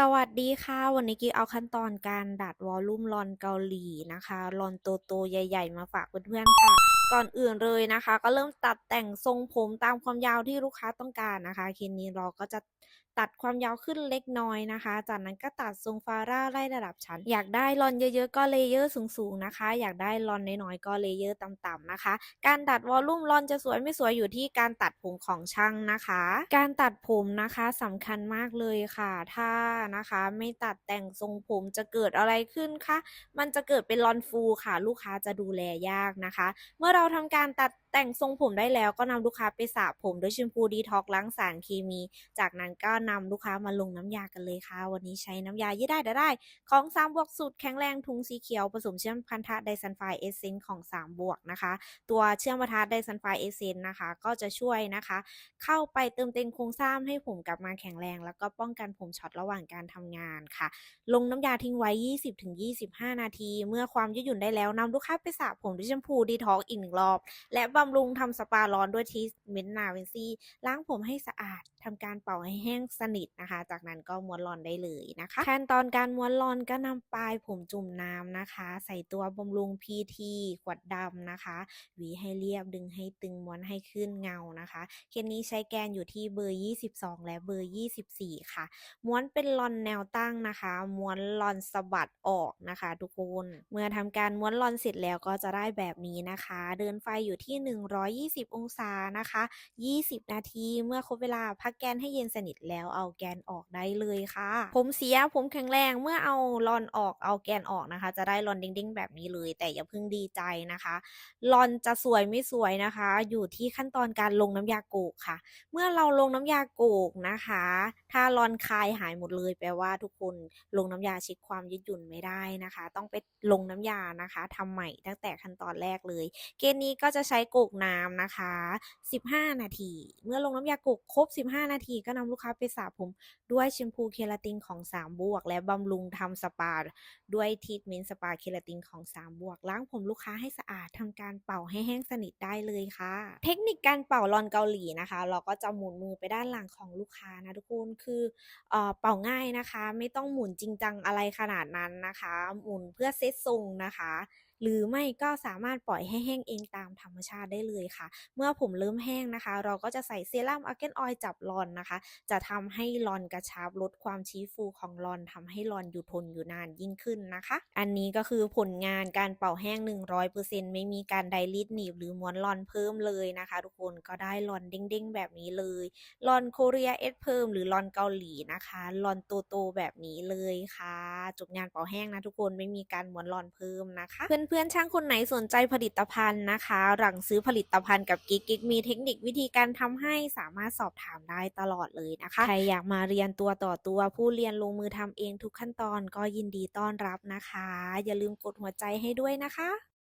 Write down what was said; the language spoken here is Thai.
สวัสดีค่ะ วันนี้กิ๊กเอาขั้นตอนการดัดวอลลุ่มลอนเกาหลีนะคะลอนโตๆใหญ่ ๆ มาฝากเพื่อนๆค่ะก่อนอื่นเลยนะคะ ก็เริ่มตัดแต่งทรงผมตามความยาวที่ลูกค้าต้องการนะคะเคสนี้เราก็จะตัดความยาวขึ้นเล็กน้อยนะคะ จากนั้นก็ตัดทรงฟาร่าไล่ระดับชั้น อยากได้ลอนเยอะๆก็เลเยอร์สูงๆนะคะ อยากได้ลอนน้อยๆก็เลเยอร์ต่ำๆนะคะ การดัดวอลลุ่มลอนจะสวยไม่สวยอยู่ที่การตัดผมของช่างนะคะ การตัดผมนะคะสำคัญมากเลยค่ะ ถ้านะคะไม่ตัดแต่งทรงผมจะเกิดอะไรขึ้นคะ มันจะเกิดเป็นลอนฟูค่ะ ลูกค้าจะดูแลยากนะคะ เมื่อเราทำการตัดแต่งทรงผมได้แล้วก็นำลูกค้าไปสระผมด้วยแชมพูดีท็อกล้างสารเคมี จากนั้นก็นำลูกค้ามาลงน้ำยากันเลยค่ะ วันนี้ใช้น้ำยายี่ได้ได้ของ3บวกสูตรแข็งแรงทุงสีเขียวผสมเชื่อมพันธะไดซัลไฟเอเซนของ3บวกนะคะ ตัวเชื่อมพันธะไดซัลไฟเอเซนนะคะ ก็จะช่วยนะคะ เข้าไปเติมเต็มโครงสร้างให้ผมกลับมาแข็งแรง แล้วก็ป้องกันผมช็อตระหว่างการทำงานค่ะ ลงน้ำยาทิ้งไว้ 20-25 นาที เมื่อความยืดหยุ่นได้แล้วนำลูกค้าไปสระผมด้วยแชมพูดีท็อกอีกนึ่งรอบ และบำรุงทำสปาร้อนด้วยทีสเมนต์นาเวนซี่ล้างผมให้สะอาด ทำการเป่าให้แห้งสนิทนะคะ จากนั้นก็ม้วนรอนได้เลยนะคะขั้นตอนการม้วนรอนก็นำปลายผมจุ่มน้ำนะคะ ใส่ตัวบำรุง PT ขวดดำนะคะหวีให้เรียบดึงให้ตึงม้วนให้ขึ้นเงานะคะเคสนี้ใช้แกนอยู่ที่เบอร์ 22 และเบอร์ 24 ค่ะ ม้วนเป็นลอนแนวตั้งนะคะ ม้วนลอนสะบัดออกนะคะ ทุกคน เมื่อทำการม้วนลอนเสร็จแล้วก็จะได้แบบนี้นะคะ เดินไฟอยู่ที่ 120 องศานะคะ 20 นาที เมื่อครบเวลาพักแกนให้เย็นสนิทแล้วเอาแกนออกได้เลยค่ะ ผมเสียผมแข็งแรงเมื่อเอาลอนออกเอาแกนออกนะคะ จะได้ลอนเด้งๆแบบนี้เลย แต่อย่าเพิ่งดีใจนะคะลอนจะสวยไม่สวยนะคะ อยู่ที่ขั้นตอนการลงน้ำยาโกกค่ะ เมื่อเราลงน้ำยาโกกนะคะ ถ้าลอนคายหายหมดเลยแปลว่าทุกคนลงน้ำยาเช็คความยืดหยุ่นไม่ได้นะคะ ต้องไปลงน้ำยานะคะทำใหม่ตั้งแต่ขั้นตอนแรกเลย เกณฑ์นี้ก็จะใช้โกกน้ำนะคะ 15 นาที เมื่อลงน้ำยาโกกครบ 15นาทีก็นำลูกค้าไปสระผม ด้วยแชมพูเคราตินของ 3 บวก และบำรุงทำสปา ด้วยทรีทเมนต์สปาเคราตินของ 3 บวก ล้างผมลูกค้าให้สะอาดทำการเป่าให้แห้งสนิทได้เลยค่ะ เทคนิคการเป่าลอนเกาหลีนะคะ เราก็จะหมุนมือไปด้านหลังของลูกค้านะทุกคนคือเออเป่าง่ายนะคะ ไม่ต้องหมุนจริงจังอะไรขนาดนั้นนะคะ หมุนเพื่อเซตทรงนะคะหรือไม่ก็สามารถปล่อยให้แห้งเองตามธรรมชาติได้เลยค่ะ เมื่อผมเริ่มแห้งนะคะ เราก็จะใส่เซรั่มอาร์เกนออยจับลอนนะคะ จะทำให้ลอนกระชับลดความชี้ฟูของลอนทำให้ลอนอยู่ทนอยู่นานยิ่งขึ้นนะคะ อันนี้ก็คือผลงานการเป่าแห้ง 100%ไม่มีการไดรีดหนีบหรือม้วนลอนเพิ่มเลยนะคะ ทุกคนก็ได้ลอนเด้งๆ แบบนี้เลยลอนโคเรียเอสเพิ่มหรือลอนเกาหลีนะคะลอนโตๆแบบนี้เลยค่ะ จบงานเป่าแห้งนะทุกคนไม่มีการม้วนลอนเพิ่มนะคะ เพื่อนๆช่างคนไหนสนใจผลิตภัณฑ์นะคะ หลังซื้อผลิตภัณฑ์กับกิ๊กกิ๊กมีเทคนิควิธีการทำให้สามารถสอบถามได้ตลอดเลยนะคะ ใครอยากมาเรียนตัวต่อตัว ผู้เรียนลงมือทำเองทุกขั้นตอนก็ยินดีต้อนรับนะคะ อย่าลืมกดหัวใจให้ด้วยนะคะ